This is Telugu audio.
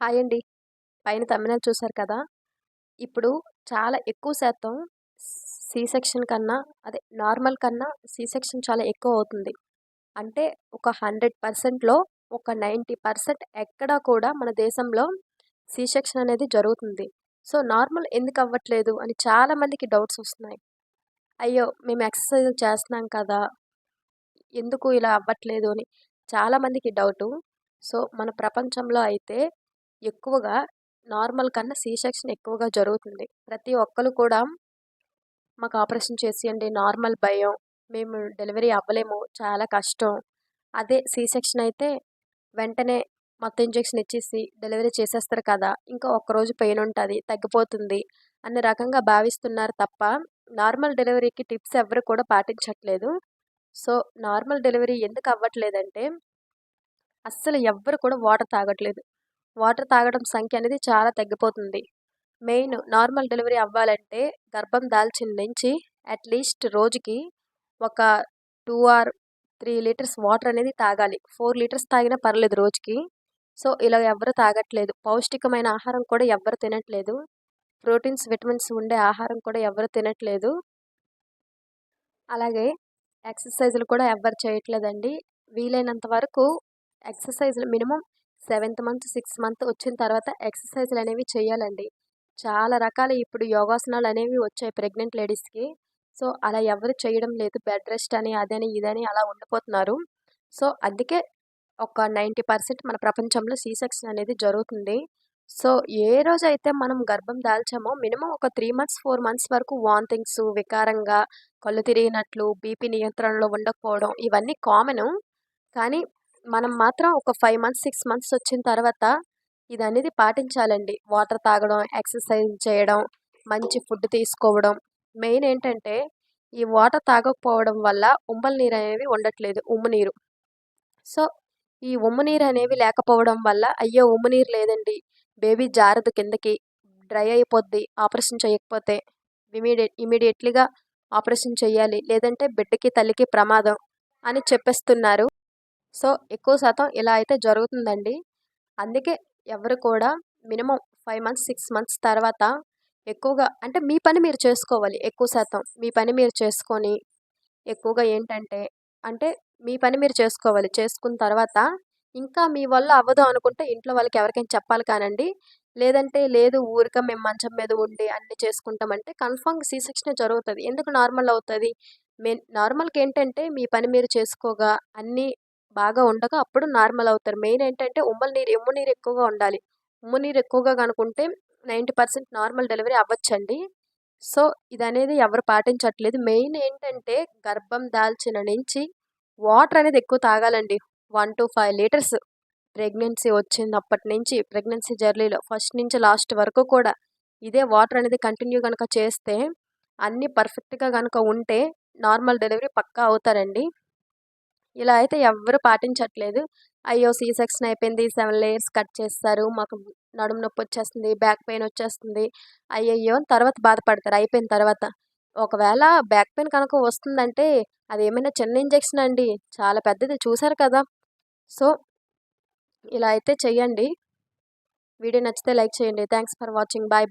హాయ్ అండి. పైన తమ్మినలు చూసారు కదా! ఇప్పుడు చాలా ఎక్కువ శాతం సి సెక్షన్ కన్నా అదే నార్మల్ కన్నా సి సెక్షన్ చాలా ఎక్కువ అవుతుంది. అంటే ఒక హండ్రెడ్ పర్సెంట్లో ఒక నైంటీ పర్సెంట్ ఎక్కడా కూడా మన దేశంలో సి సెక్షన్ అనేది జరుగుతుంది. సో నార్మల్ ఎందుకు అవ్వట్లేదు అని చాలామందికి డౌట్స్ వస్తున్నాయి. అయ్యో! మేము ఎక్సర్సైజ్ చేస్తున్నాం కదా! ఎందుకు ఇలా అవ్వట్లేదు అని చాలామందికి డౌటు. సో మన ప్రపంచంలో అయితే ఎక్కువగా నార్మల్ కన్నా సి సెక్షన్ ఎక్కువగా జరుగుతుంది. ప్రతి ఒక్కరు కూడా మాకు ఆపరేషన్ చేసేయండి నార్మల్ భయం మేము డెలివరీ అవ్వలేము చాలా కష్టం. అదే సి సెక్షన్ అయితే వెంటనే మొత్తం ఇంజెక్షన్ ఇచ్చేసి డెలివరీ చేసేస్తారు కదా ఇంకా ఒక్కరోజు పెయిన్ ఉంటుంది తగ్గిపోతుంది అనే రకంగా భావిస్తున్నారు తప్ప నార్మల్ డెలివరీకి టిప్స్ ఎవరు కూడా పాటించట్లేదు. సో నార్మల్ డెలివరీ ఎందుకు అవ్వట్లేదంటే అస్సలు ఎవ్వరు కూడా వాటర్ తాగట్లేదు. వాటర్ తాగడం సంఖ్య అనేది చాలా తగ్గిపోతుంది. మెయిన్ నార్మల్ డెలివరీ అవ్వాలంటే గర్భం దాల్చిన నుంచి అట్లీస్ట్ రోజుకి ఒక two or three litres water అనేది తాగాలి. ఫోర్ లీటర్స్ తాగినా పర్లేదు రోజుకి. సో ఇలా ఎవరు తాగట్లేదు. పౌష్టికమైన ఆహారం కూడా ఎవరు తినట్లేదు. ప్రోటీన్స్ విటమిన్స్ ఉండే ఆహారం కూడా ఎవరు తినట్లేదు. అలాగే ఎక్సర్సైజులు కూడా ఎవరు చేయట్లేదండి. వీలైనంత వరకు ఎక్సర్సైజులు minimum seventh month sixth month వచ్చిన తర్వాత ఎక్సర్సైజ్లు అనేవి చేయాలండి. చాలా రకాల ఇప్పుడు యోగాసనాలు అనేవి వచ్చాయి ప్రెగ్నెంట్ లేడీస్కి. సో అలా ఎవరు చేయడం లేదు. బెడ్ రెస్ట్ అని అదని ఇదని అలా ఉండిపోతున్నారు. సో అందుకే ఒక నైంటీ పర్సెంట్ మన ప్రపంచంలో సీ సెక్షన్ అనేది జరుగుతుంది. సో ఏ రోజైతే మనం గర్భం దాల్చామో మినిమం ఒక త్రీ మంత్స్ ఫోర్ మంత్స్ వరకు వాంతింగ్స్ వికారంగా కళ్ళు తిరిగినట్లు బీపీ నియంత్రణలో ఉండకపోవడం ఇవన్నీ కామను. కానీ మనం మాత్రం ఒక ఫైవ్ మంత్స్ సిక్స్ మంత్స్ వచ్చిన తర్వాత ఇది అనేది పాటించాలండి. వాటర్ తాగడం ఎక్సర్సైజ్ చేయడం మంచి ఫుడ్ తీసుకోవడం. మెయిన్ ఏంటంటే ఈ వాటర్ తాగకపోవడం వల్ల ఉమ్మల నీరు అనేవి ఉండట్లేదు ఉమ్ము నీరు. సో ఈ ఉమ్ము నీరు అనేవి లేకపోవడం వల్ల అయ్యో ఉమ్ము నీరు లేదండి. బేబీ జారదు కిందకి డ్రై అయిపోద్ది ఆపరేషన్ చేయకపోతే ఇమీడియట్ ఇమీడియట్లీగా ఆపరేషన్ చేయాలి లేదంటే బిడ్డకి తల్లికి ప్రమాదం అని చెప్పేస్తున్నారు. సో ఎక్కువ శాతం ఇలా అయితే జరుగుతుందండి. అందుకే ఎవరు కూడా minimum five months six months తర్వాత ఎక్కువగా అంటే మీ పని మీరు చేసుకోవాలి ఎక్కువ శాతం. మీ పని మీరు చేసుకొని ఎక్కువగా ఏంటంటే అంటే మీ పని మీరు చేసుకోవాలి. చేసుకున్న తర్వాత ఇంకా మీ వల్ల అవ్వదు అనుకుంటే ఇంట్లో వాళ్ళకి ఎవరికైనా చెప్పాలి కానండి. లేదంటే లేదు ఊరిక మేము మంచం మీద ఉండి అన్ని చేసుకుంటామంటే కన్ఫామ్ సీ సెక్షన్ జరుగుతుంది. ఎందుకు నార్మల్ అవుతుంది? మే నార్మల్కి ఏంటంటే మీ పని మీరు చేసుకోగా అన్నీ బాగా ఉండగా అప్పుడు నార్మల్ అవుతారు. మెయిన్ ఏంటంటే ఉమ్మల నీరు ఉమ్ము నీరు ఎక్కువగా ఉండాలి. ఉమ్ము నీరు ఎక్కువగా కనుకుంటే నైంటీ పర్సెంట్ నార్మల్ డెలివరీ అవ్వచ్చండి. సో ఇది అనేది ఎవరు పాటించట్లేదు. మెయిన్ ఏంటంటే గర్భం దాల్చిన నుంచి వాటర్ అనేది ఎక్కువ తాగాలండి. One to five litres pregnancy వచ్చినప్పటి నుంచి ప్రెగ్నెన్సీ జర్నీలో ఫస్ట్ నుంచి లాస్ట్ వరకు కూడా ఇదే వాటర్ అనేది కంటిన్యూ కనుక చేస్తే అన్నీ పర్ఫెక్ట్గా కనుక ఉంటే నార్మల్ డెలివరీ పక్కా అవుతారండి. ఇలా అయితే ఎవ్వరు పాటించట్లేదు. అయ్యో! సీ సెక్షన్ అయిపోయింది. సెవెన్ లేయర్స్ కట్ చేస్తారు. మాకు నడుము నొప్పి వచ్చేస్తుంది. బ్యాక్ పెయిన్ వచ్చేస్తుంది. అయ్యయ్యో! తర్వాత బాధపడతారు. అయిపోయిన తర్వాత. ఒకవేళ బ్యాక్ పెయిన్ కనుక వస్తుందంటే అది ఏమైనా చిన్న ఇంజెక్షన్ అండి. చాలా పెద్దది. చూసారు కదా! సో ఇలా అయితే చెయ్యండి. వీడియో నచ్చితే లైక్ చేయండి. Thanks for watching. బాయ్.